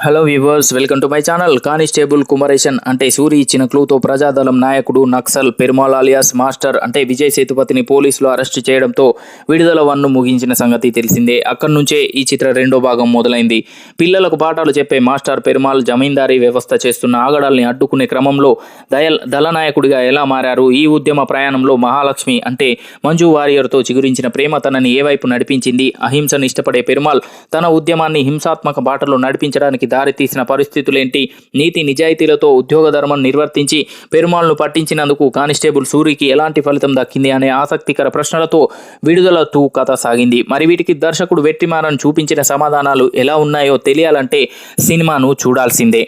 Hello viewers welcome to my channel constable Kumaresan అంటే సూరి ఇచ్చిన క్లూతో ప్రజాదళం నాయకుడు నక్సల్ పెరుమాల్ అలియాస్ మాస్టర్ అంటే విజయ్ సేతుపతిని పోలీసులు అరెస్ట్ చేయడంతో విడుదల వన్ను ముగించిన సంగతి తెలిసిందే అక్కడి నుంచే ఈ చిత్ర రెండో భాగం మొదలైంది పిల్లలకు పాఠాలు చెప్పే మాస్టర్ పెరుమాల్ జమీందారీ వ్యవస్థ చేస్తున్న ఆగడాల్ని అడ్డుకునే క్రమంలో దయల్ దళనాయకుడిగా ఎలా మారారు ఈ ఉద్యమ ప్రయాణంలో మహాలక్ష్మి అంటే మంజు వారియర్తో చిగురించిన ప్రేమ తనని ఏవైపు నడిపించింది అహింసను ఇష్టపడే పెరుమాల్ తన ఉద్యమాన్ని హింసాత్మక బాటలో నడిపించడానికి దారితీసిన పరిస్థితులేంటి? నీతి నిజాయితీలతో ఉద్యోగ ధర్మం నిర్వర్తించి పెరుమాళ్ళను పట్టించినందుకు కానిస్టేబుల్ సూరికి ఎలాంటి ఫలితం దక్కింది అనే ఆసక్తికర ప్రశ్నలతో విడుదలతో కథ సాగింది. మరి వీటికి దర్శకుడు వెట్టిమారను చూపించిన సమాధానాలు ఎలా ఉన్నాయో తెలియాలంటే సినిమాను చూడాల్సిందే.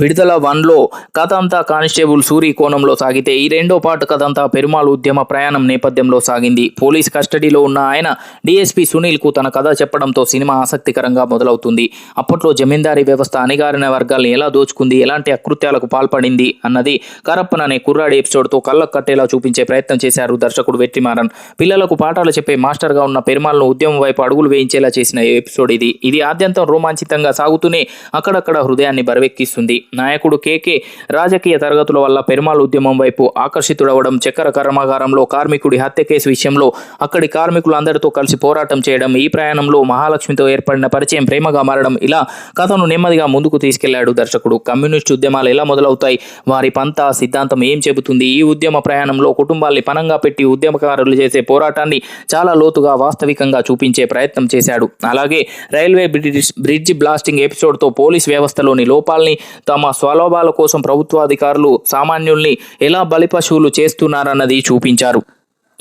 విడుదల వన్లో కథ అంతా కానిస్టేబుల్ సూరి కోణంలో సాగితే ఈ రెండో పాటు కథ అంతా పెరుమాళ్ ఉద్యమ ప్రయాణం నేపథ్యంలో సాగింది. పోలీస్ కస్టడీలో ఉన్న ఆయన డీఎస్పీ సునీల్కు తన కథ చెప్పడంతో సినిమా ఆసక్తికరంగా మొదలవుతుంది. అప్పట్లో జమీందారీ వ్యవస్థ అణిగారిన వర్గాల్ని ఎలా దోచుకుంది ఎలాంటి అకృత్యాలకు పాల్పడింది అన్నది కరప్పన్ అనే కుర్రాడి ఎపిసోడ్తో కళ్ళకు కట్టేలా చూపించే ప్రయత్నం చేశారు దర్శకుడు వెట్టిమారన్. పిల్లలకు పాఠాలు చెప్పే మాస్టర్గా ఉన్న పెరుమాళ్ను ఉద్యమం వైపు అడుగులు వేయించేలా చేసిన ఎపిసోడ్ ఇది. ఇది ఆద్యంతం రోమాంచితంగా సాగుతూనే అక్కడక్కడ హృదయాన్ని బరవెక్కిస్తుంది. నాయకుడు కేకే రాజకీయ తరగతుల వల్ల పెరుమాళ్ ఉద్యమం వైపు ఆకర్షితుడవడం చక్కెర కర్మాగారంలో కార్మికుడి హత్య కేసు విషయంలో అక్కడి కార్మికులందరితో కలిసి పోరాటం చేయడం ఈ ప్రయాణంలో మహాలక్ష్మితో ఏర్పడిన పరిచయం ప్రేమగా మారడం ఇలా కథను నెమ్మదిగా ముందుకు తీసుకెళ్ళాడు దర్శకుడు. కమ్యూనిస్ట్ ఉద్యమాలు ఎలా మొదలవుతాయి? వారి పంత సిద్ధాంతం ఏం చెబుతుంది? ఈ ఉద్యమ ప్రయాణంలో కుటుంబాల్ని పనంగా పెట్టి ఉద్యమకారులు చేసే పోరాటాన్ని చాలా లోతుగా వాస్తవికంగా చూపించే ప్రయత్నం చేశాడు. అలాగే రైల్వే బ్రిడ్జ్ బ్లాస్టింగ్ ఎపిసోడ్తో పోలీస్ వ్యవస్థలోని లోపాల్ని తమ స్వలోభాల కోసం ప్రభుత్వాధికారులు సామాన్యుల్ని ఎలా బలిపశువులు చేస్తున్నారన్నది చూపించారు.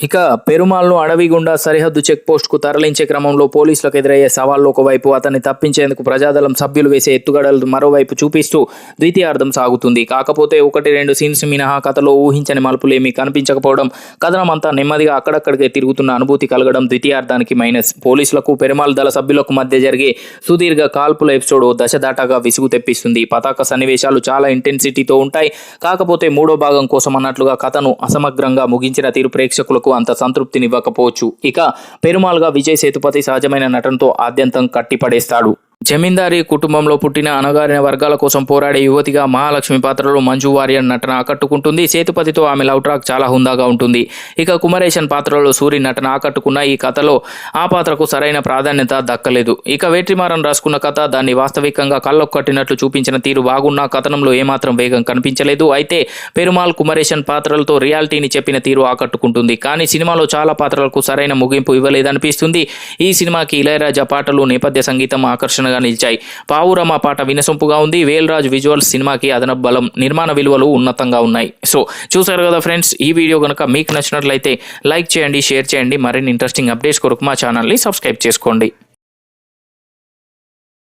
ఇక పెరుమాల్ను అడవి గుండా సరిహద్దు చెక్ పోస్ట్కు తరలించే క్రమంలో పోలీసులకు ఎదురయ్యే సవాళ్ళు ఒకవైపు అతన్ని తప్పించేందుకు ప్రజాదళం సభ్యులు వేసే ఎత్తుగడలు మరోవైపు చూపిస్తూ ద్వితీయార్థం సాగుతుంది. కాకపోతే ఒకటి రెండు సీన్స్ మినహా కథలో ఊహించని మలుపులేమీ కనిపించకపోవడం కథనం అంతా నెమ్మదిగా అక్కడక్కడికే తిరుగుతున్న అనుభూతి కలగడం ద్వితీయార్థానికి మైనస్. పోలీసులకు పెరుమాల్ దళ సభ్యులకు మధ్య జరిగే సుదీర్ఘ కాల్పుల ఎపిసోడ్ దశ దాటాగా విసుగు తెప్పిస్తుంది. పతాక సన్నివేశాలు చాలా ఇంటెన్సిటీతో ఉంటాయి. కాకపోతే మూడో భాగం కోసం అన్నట్లుగా కథను అసమగ్రంగా ముగించిన తీరు ప్రేక్షకులకు అంత సంతృప్తినివ్వకపోవచ్చు. ఇక పెరుమాల్గా విజయ్ సేతుపతి సహజమైన నటనతో ఆద్యంతం కట్టిపడేస్తాడు. జమీందారీ కుటుంబంలో పుట్టిన అణగారిన వర్గాల కోసం పోరాడే యువతిగా మహాలక్ష్మి పాత్రలో మంజు వారియర్ నటన ఆకట్టుకుంటుంది. సేతుపతితో ఆమె లవ్ ట్రాక్ చాలా హుందాగా ఉంటుంది. ఇక కుమరేషన్ పాత్రలో సూరి నటన ఆకట్టుకున్న ఈ కథలో ఆ పాత్రకు సరైన ప్రాధాన్యత దక్కలేదు. ఇక వేట్రిమారం రాసుకున్న కథ దాన్ని వాస్తవికంగా కళ్ళొక్కట్టినట్లు చూపించిన తీరు బాగున్నా కథనంలో ఏమాత్రం వేగం కనిపించలేదు. అయితే పెరుమాల్ కుమరేషన్ పాత్రలతో రియాలిటీని చెప్పిన తీరు ఆకట్టుకుంటుంది. కానీ సినిమాలో చాలా పాత్రలకు సరైన ముగింపు ఇవ్వలేదనిపిస్తుంది. ఈ సినిమాకి ఇళయరాజా పాటలు నేపథ్య సంగీతం ఆకర్షణ ఆకర్షణగా నిలిచాయి. పావురమ్మ పాట వినసొంపుగా ఉంది. వేల్రాజ్ విజువల్స్ సినిమాకి అదనపు బలం నిర్మాణ విలువలు ఉన్నతంగా ఉన్నాయి. సో చూసారు కదా ఫ్రెండ్స్ ఈ వీడియో కనుక మీకు నచ్చినట్లయితే లైక్ చేయండి షేర్ చేయండి. మరిన్ని ఇంట్రెస్టింగ్ అప్డేట్స్ కొరకు మా ఛానల్ని సబ్స్క్రైబ్ చేసుకోండి.